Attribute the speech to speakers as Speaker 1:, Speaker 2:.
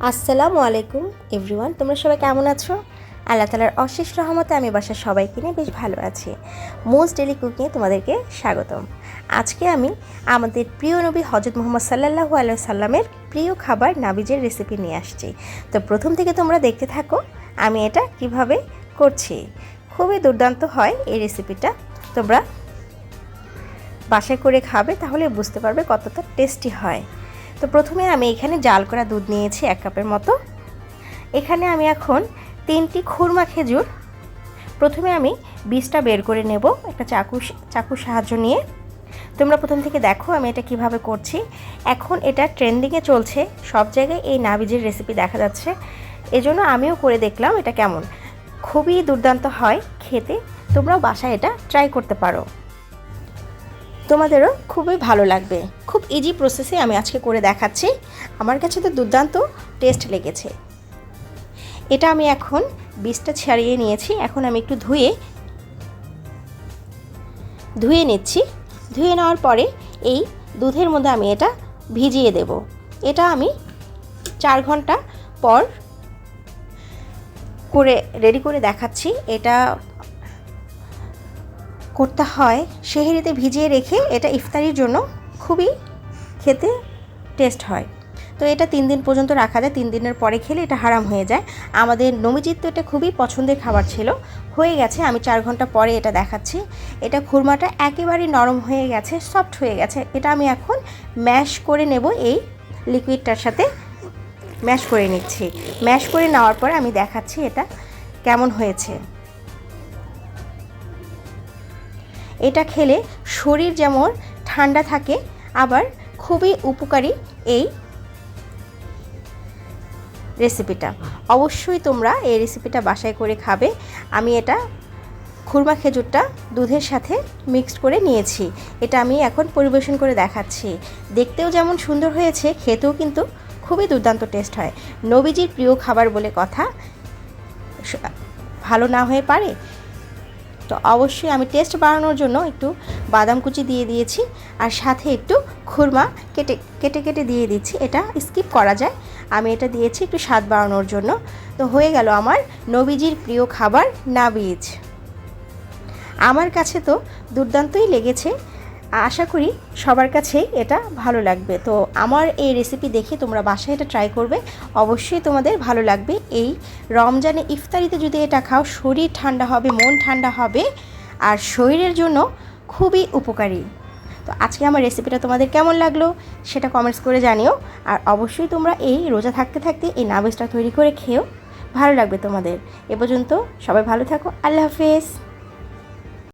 Speaker 1: আসসালামু আলাইকুম এভরিওয়ান তোমরা সবাই কেমন আছো? আল্লাহ তালার অশেষ রহমতে আমি বাসার সবাইকে নিয়ে বেশ ভালো আছি। মোস্ট ডেলি কুকিংয়ে তোমাদেরকে স্বাগতম। আজকে আমি আমাদের প্রিয় নবী হজরত মোহাম্মদ সাল্লাহু আলাই সাল্লামের প্রিয় খাবার নাবিজের রেসিপি নিয়ে আসছি। তো প্রথম থেকে তোমরা দেখতে থাকো, আমি এটা কীভাবে করছি। খুবই দুর্দান্ত হয় এই রেসিপিটা তোমরা বাসায় করে খাবে, তাহলে বুঝতে পারবে কতটা টেস্টি হয়। তো প্রথমে আমি এখানে জাল করা দুধ নিয়েছি এক কাপের মতো। এখানে আমি এখন তিনটি খুরমা খেজুর। প্রথমে আমি বীজটা বের করে নেব একটা চাকু, চাকুর সাহায্য নিয়ে। তোমরা প্রথম থেকে দেখো আমি এটা কীভাবে করছি। এখন এটা ট্রেন্ডিংয়ে চলছে। সব জায়গায় এই নাবিজের রেসিপি দেখা যাচ্ছে। এজন্য আমিও করে দেখলাম এটা কেমন। খুবই দুর্দান্ত হয় খেতে। তোমরাও বাসায় এটা ট্রাই করতে পারো। তোমাদেরও খুবই ভালো লাগবে। খুব ইজি প্রসেসে আমি আজকে করে দেখাচ্ছি। আমার কাছে তো দুর্দান্ত টেস্ট লেগেছে। এটা আমি এখন বীজটা ছাড়িয়ে নিয়েছি। এখন আমি একটু ধুয়ে ধুয়ে নিচ্ছি। ধুয়ে নেওয়ার পরে এই দুধের মধ্যে আমি এটা ভিজিয়ে দেব। এটা আমি চার ঘণ্টা পর করে রেডি করে দেখাচ্ছি। এটা করতে হয় সেহেরিতে ভিজিয়ে রেখে এটা ইফতারির জন্য খুবই খেতে টেস্ট হয়। তো এটা তিন দিন পর্যন্ত রাখা যায়, তিন দিনের পরে খেলে এটা হারাম হয়ে যায়। আমাদের নমিজিৎ তো এটা খুবই পছন্দের খাবার ছিল। হয়ে গেছে, আমি চার ঘণ্টা পরে এটা দেখাচ্ছি। এটা খুরমাটা একেবারেই নরম হয়ে গেছে সফট হয়ে গেছে। এটা আমি এখন ম্যাশ করে নেব এই লিকুইডটার সাথে। ম্যাশ করে নিচ্ছি। ম্যাশ করে নেওয়ার পরে আমি দেখাচ্ছি এটা কেমন হয়েছে। এটা খেলে শরীর যেমন ঠান্ডা থাকে, আবার খুবই উপকারী এই রেসিপিটা অবশ্যই তোমরা এই রেসিপিটা বাসায় করে খাবে। আমি এটা খুরমা খেজুরটা দুধের সাথে মিক্সড করে নিয়েছি। এটা আমি এখন পরিবেশন করে দেখাচ্ছি। দেখতেও যেমন সুন্দর হয়েছে, খেতেও কিন্তু খুবই দুর্দান্ত টেস্ট হয়। নবীজির প্রিয় খাবার বলে কথা ভালো না হয়ে পারে? তো অবশ্যই আমি টেস্ট বাড়ানোর জন্য একটু বাদাম কুচি দিয়ে দিয়েছি আর সাথে একটু খুরমা কেটে কেটে কেটে দিয়ে দিচ্ছি। এটা স্কিপ করা যায়। আমি এটা দিয়েছি একটু স্বাদ বাড়ানোর জন্য। তো হয়ে গেল আমার নবীজির প্রিয় খাবার নাবিজ। আমার কাছে তো দুর্দান্তই লেগেছে। আশা করি সবার কাছেই এটা ভালো লাগবে। তো আমার এই রেসিপি দেখে তোমরা বাসায় এটা ট্রাই করবে। অবশ্যই তোমাদের ভালো লাগবে। এই রমজানে ইফতারিতে যদি এটা খাও, শরীর ঠান্ডা হবে, মন ঠান্ডা হবে, আর শরীরের জন্য খুবই উপকারী। তো আজকে আমার রেসিপিটা তোমাদের কেমন লাগল, সেটা কমেন্টস করে জানিও। আর অবশ্যই তোমরা এই রোজা থাকতে থাকতে এই নাবেজটা তৈরি করে খেও ভালো লাগবে তোমাদের। এ পর্যন্ত সবাই ভালো থাকো। আল্লাহ হাফেজ।